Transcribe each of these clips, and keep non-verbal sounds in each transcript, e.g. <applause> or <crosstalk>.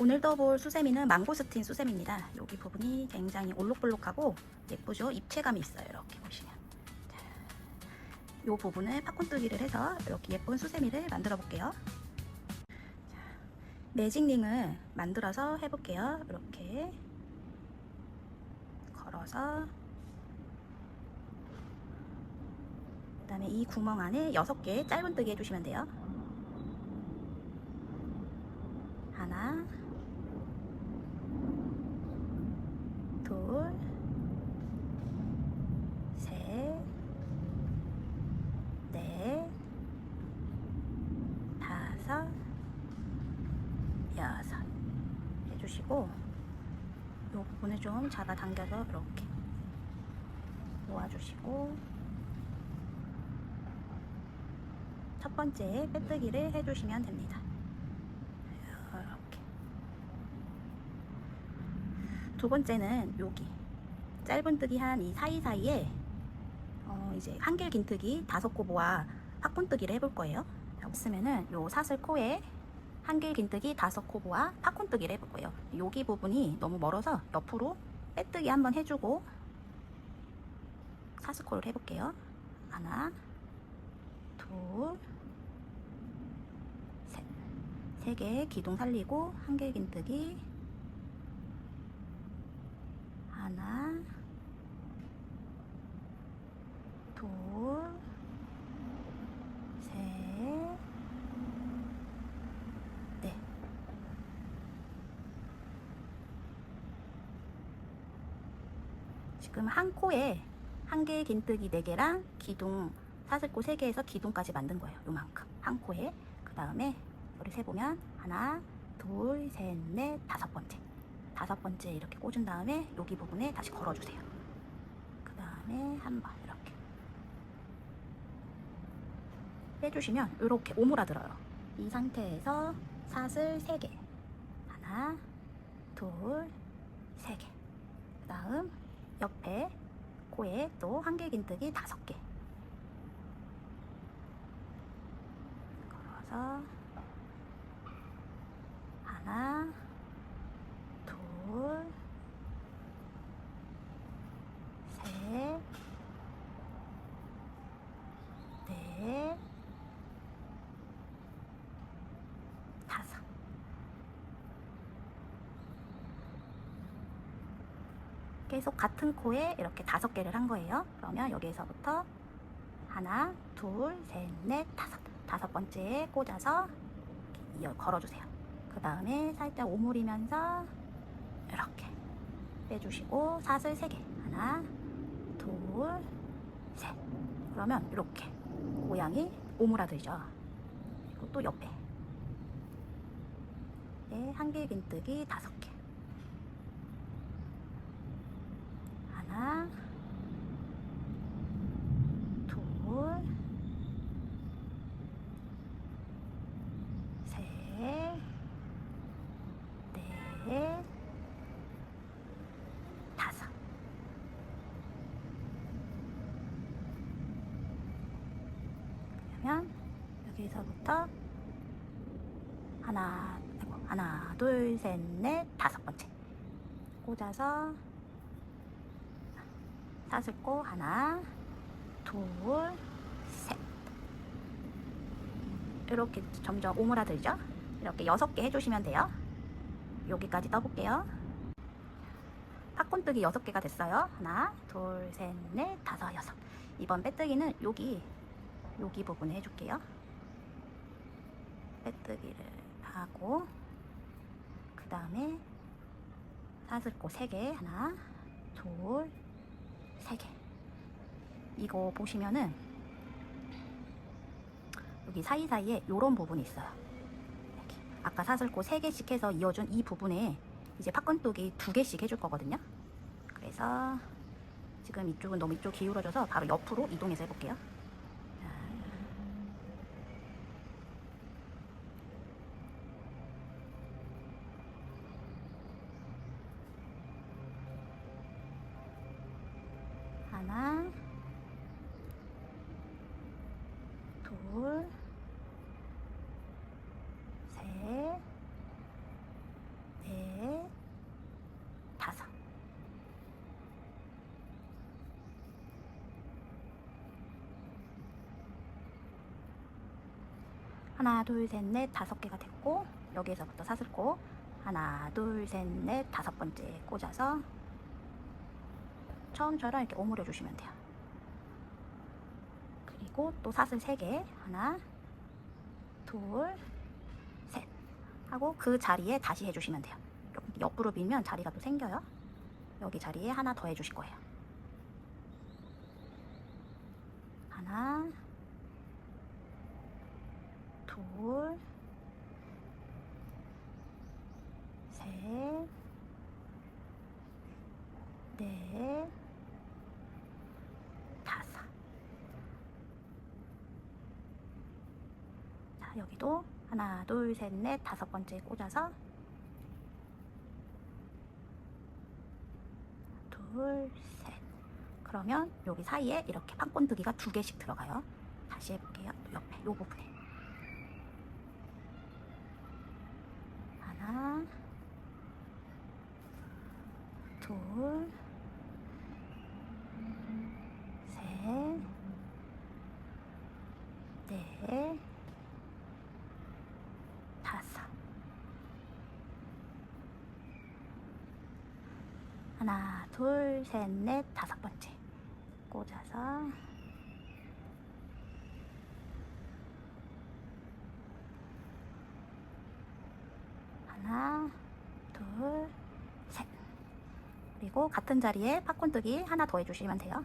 오늘 떠볼 수세미는 망고스틴 수세미입니다. 여기 부분이 굉장히 올록볼록하고 예쁘죠? 입체감이 있어요. 이렇게 보시면. 자, 이 부분을 팝콘뜨기를 해서 이렇게 예쁜 수세미를 만들어 볼게요. 자, 매직링을 만들어서 해볼게요. 이렇게 걸어서 그 다음에 이 구멍 안에 6개 짧은 뜨기 해주시면 돼요. 하나, 둘, 셋, 넷, 다섯, 여섯 해주시고 이 부분을 좀 잡아당겨서 이렇게 모아주시고 첫 번째 빼뜨기를 해주시면 됩니다. 이렇게 두 번째는 여기 짧은 뜨기 한 이 사이사이에 어 이제 한길 긴뜨기 다섯 코보와 팝콘뜨기를 해볼 거예요. 없으면은 요 사슬 코에 한길 긴뜨기 다섯 코보와 팝콘뜨기를 해볼 거예요. 여기 부분이 너무 멀어서 옆으로 빼뜨기 한번 해주고 사슬코를 해볼게요. 하나, 둘, 셋. 세 개 기둥 살리고 한길 긴뜨기 하나, 둘, 셋, 넷. 지금 한 코에 한 개의 긴뜨기 네 개랑 기둥 사슬코 세 개에서 기둥까지 만든 거예요. 요만큼 한 코에 그 다음에 우리 세 보면 하나, 둘, 셋, 넷, 다섯 번째. 다섯 번째 이렇게 꽂은 다음에 여기 부분에 다시 걸어주세요. 그 다음에 한 번 이렇게 빼주시면 이렇게 오므라들어요. 이 상태에서 사슬 3개 하나, 둘, 세 개. 그 다음 옆에 코에 또 한개 긴뜨기 다섯 개. 걸어서 하나, 둘, 셋, 넷, 다섯. 계속 같은 코에 이렇게 다섯 개를 한 거예요. 그러면 여기에서부터 하나, 둘, 셋, 넷, 다섯. 다섯 번째에 꽂아서 이어 걸어주세요. 그 다음에 살짝 오므리면서 이렇게 빼주시고 사슬 세 개. 하나, 둘, 셋. 그러면 이렇게 모양이 오므라들죠. 그리고 또 옆에 네, 한길 긴뜨기 다섯 개. 하나, 둘, 셋, 넷, 다섯. 그러면 여기서부터 하나, 아이고, 하나, 둘, 셋, 넷, 다섯 번째 꽂아서 사슬코 하나, 둘, 셋. 이렇게 점점 오므라들죠? 이렇게 여섯 개 해주시면 돼요. 여기까지 떠볼게요. 팝콘뜨기 여섯 개가 됐어요. 하나, 둘, 셋, 넷, 다섯, 여섯. 이번 빼뜨기는 여기, 여기 부분에 해줄게요. 빼뜨기를 하고, 그 다음에 사슬코 세 개. 하나, 둘, 세 개. 이거 보시면은 여기 사이사이에 요런 부분이 있어요. 이렇게. 아까 사슬코 세 개씩 해서 이어준 이 부분에 이제 팝콘독이 두 개씩 해줄 거거든요. 그래서 지금 이쪽은 너무 이쪽 기울어져서 바로 옆으로 이동해서 해볼게요. 하나 둘셋넷 다섯. 하나 둘셋넷 다섯 개가 됐고 여기에서부터 사슬고 하나 둘셋넷 다섯 번째 꽂아서 처음처럼 이렇게 오므려 주시면 돼요. 그리고 또 사슬 세 개, 하나, 둘, 셋 하고 그 자리에 다시 해주시면 돼요. 옆으로 밀면 자리가 또 생겨요. 여기 자리에 하나 더 해주실 거예요. 하나, 둘, 셋, 넷, 다섯. 자, 여기도 하나, 둘, 셋, 넷, 다섯 번째 꽂아서 둘, 셋. 그러면 여기 사이에 이렇게 판권뜨기가 두 개씩 들어가요. 다시 해볼게요. 옆에 요 부분에. 하나, 둘, 셋, 넷, 다섯. 하나, 둘, 셋, 넷, 다섯 번째. 꽂아서 하나, 둘, 셋. 그리고 같은 자리에 팝콘뜨기 하나 더 해주시면 돼요.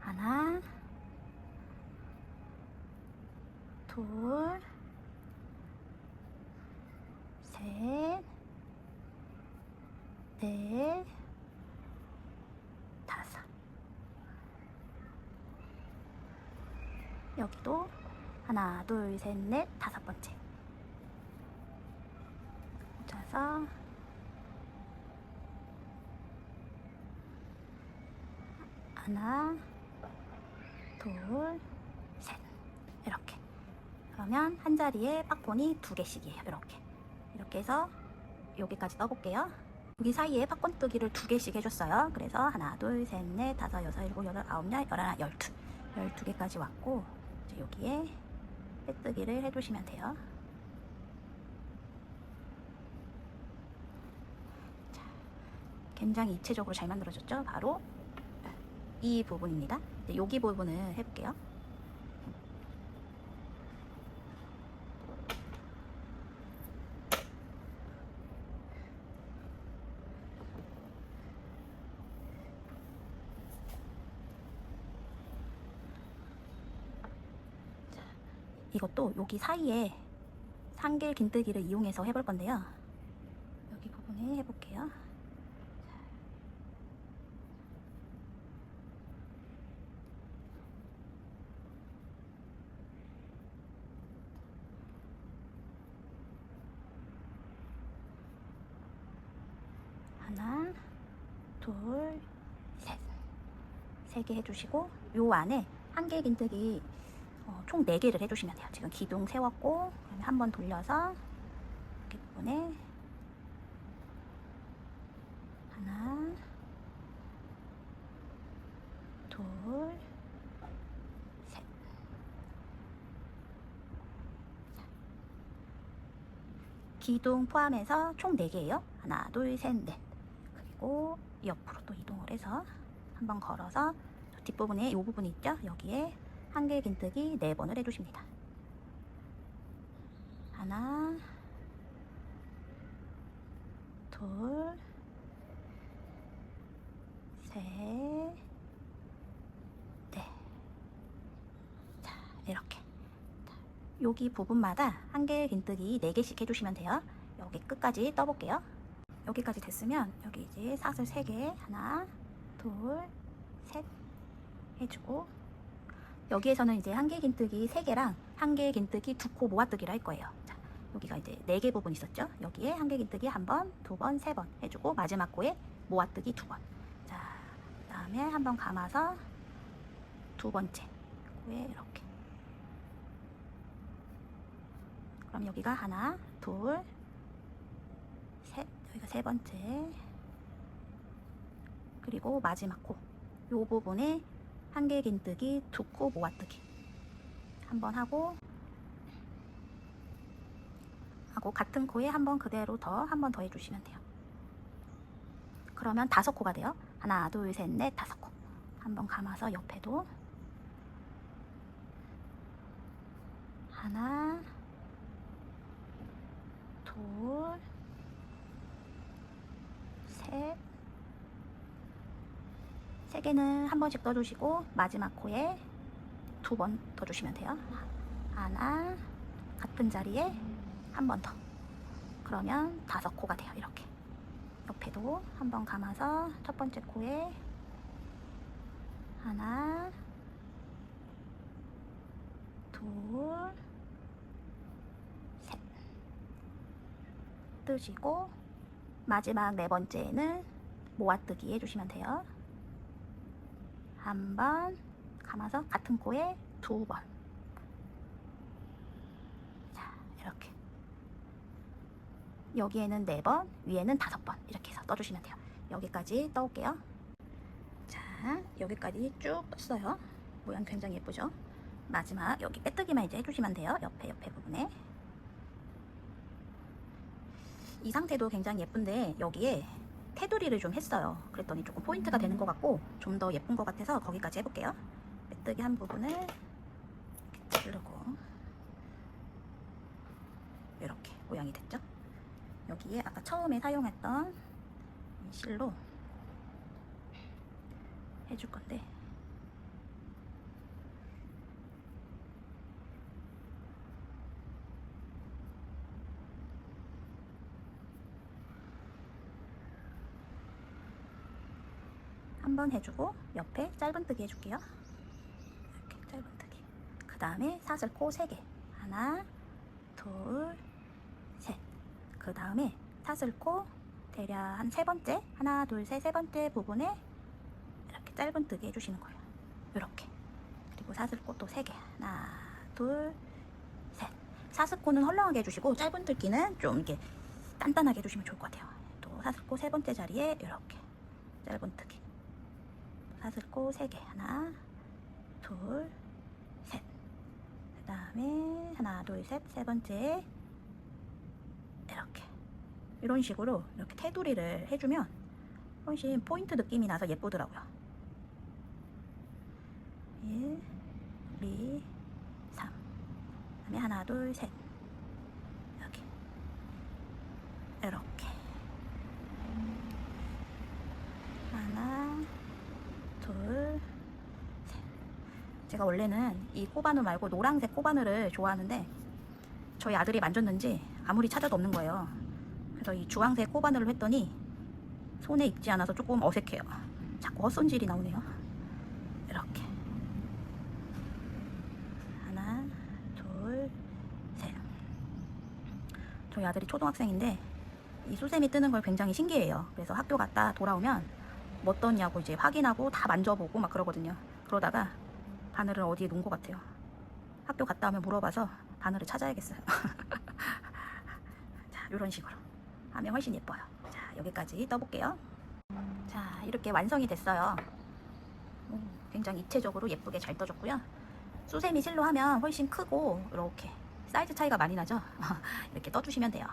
하나, 둘, 셋, 넷, 다섯. 여기도 하나, 둘, 셋, 넷, 다섯 번째. 꽂아서 하나, 둘, 셋. 이렇게. 그러면 한 자리에 팝콘이 두 개씩이에요. 이렇게. 이렇게 해서 여기까지 떠볼게요. 여기 사이에 팝콘 뜨기를 두 개씩 해줬어요. 그래서 하나, 둘, 셋, 넷, 다섯, 여섯, 일곱, 여덟, 아홉, 열, 열하나, 열두. 열두 개까지 왔고, 이제 여기에 빼뜨기를 해주시면 돼요. 자, 굉장히 입체적으로 잘 만들어졌죠? 바로 이 부분입니다. 이제 여기 부분을 해볼게요. 이것도 여기 사이에 상길 긴뜨기를 이용해서 해볼 건데요. 여기 부분에 해볼게요. 하나, 둘, 셋. 세 개 해주시고 요 안에 한길 긴뜨기 어, 총 4개를 해주시면 돼요. 지금 기둥 세웠고 한 번 돌려서 이렇게 부분에 하나 둘 셋. 기둥 포함해서 총 4개예요. 하나, 둘, 셋, 넷. 그리고 옆으로 또 이동을 해서 한번 걸어서 뒷부분에 이 부분이 있죠? 여기에 한길 긴뜨기 4번을 해주십니다. 하나, 둘, 셋, 넷. 자, 이렇게. 자, 여기 부분마다 한길 긴뜨기 4개씩 해주시면 돼요. 여기 끝까지 떠볼게요. 여기까지 됐으면 여기 이제 사슬 3개 하나, 둘, 셋 해주고 여기에서는 이제 한길 긴뜨기 3개랑 한길 긴뜨기 두코 모아뜨기를 할 거예요. 자, 여기가 이제 4개 부분 있었죠? 여기에 한길 긴뜨기 한 번, 두 번, 세번 해주고 마지막 코에 모아뜨기 두 번. 자, 그 다음에 한 번 감아서 두 번째 코에 이렇게. 그럼 여기가 하나, 둘, 셋, 여기가 세 번째. 그리고 마지막 코. 요 부분에 한길 긴뜨기, 두코 모아뜨기. 한번 하고 하고 같은 코에 한 번 그대로 더 한 번 더 해주시면 돼요. 그러면 다섯 코가 돼요. 하나, 둘, 셋, 넷, 다섯 코. 한번 감아서 옆에도 하나, 둘, 셋, 세 개는 한 번씩 떠주시고 마지막 코에 두번 떠주시면 돼요. 하나, 같은 자리에 한 번 더. 그러면 다섯 코가 돼요. 이렇게. 옆에도 한 번 감아서 첫 번째 코에 하나, 둘, 셋. 뜨시고 마지막 네 번째는 모아뜨기 해주시면 돼요. 한 번 감아서 같은 코에 두 번. 자, 이렇게. 여기에는 네 번, 위에는 다섯 번 이렇게 해서 떠주시면 돼요. 여기까지 떠올게요. 자, 여기까지 쭉 떴어요. 모양 굉장히 예쁘죠? 마지막 여기 빼뜨기만 이제 해주시면 돼요. 옆에 옆에 부분에. 이 상태도 굉장히 예쁜데 여기에 테두리를 좀 했어요. 그랬더니 조금 포인트가 되는 것 같고 좀 더 예쁜 것 같아서 거기까지 해볼게요. 빼뜨기 한 부분을 이렇게 찌르고 이렇게 모양이 됐죠? 여기에 아까 처음에 사용했던 이 실로 해줄 건데 한번 해주고 옆에 짧은뜨기 해줄게요. 이렇게 짧은뜨기. 그 다음에 사슬 코 3개. 하나, 둘, 셋. 그 다음에 사슬 코 대략 한 세 번째, 하나, 둘, 셋, 세 번째 부분에 이렇게 짧은뜨기 해주시는 거예요. 이렇게. 그리고 사슬 코 또 3개. 하나, 둘, 셋. 사슬 코는 헐렁하게 해주시고 짧은뜨기는 좀 이렇게 단단하게 해주시면 좋을 것 같아요. 또 사슬 코 세 번째 자리에 이렇게 짧은뜨기. 사슬코 3개. 하나 둘 셋. 그 다음에 하나 둘 셋 세 번째. 이렇게. 이런 식으로 이렇게 테두리를 해주면 훨씬 포인트 느낌이 나서 예쁘더라고요. 1 2 3 그다음에 하나 둘셋. 이렇게 이렇게 하나 둘, 셋. 제가 원래는 이 코바늘 말고 노란색 코바늘을 좋아하는데 저희 아들이 만졌는지 아무리 찾아도 없는 거예요. 그래서 이 주황색 코바늘을 했더니 손에 익지 않아서 조금 어색해요. 자꾸 헛손질이 나오네요. 이렇게 하나, 둘, 셋. 저희 아들이 초등학생인데 이 수세미 뜨는 걸 굉장히 신기해요. 그래서 학교 갔다 돌아오면 뭐 떴냐고 이제 확인하고 다 만져보고 막 그러거든요. 그러다가 바늘을 어디에 놓은 것 같아요. 학교 갔다 오면 물어봐서 바늘을 찾아야겠어요. <laughs> 자, 이런 식으로 하면 훨씬 예뻐요. 자, 여기까지 떠볼게요. 자, 이렇게 완성이 됐어요. 오, 굉장히 입체적으로 예쁘게 잘 떠졌고요. 수세미 실로 하면 훨씬 크고 이렇게 사이즈 차이가 많이 나죠? <laughs> 이렇게 떠주시면 돼요.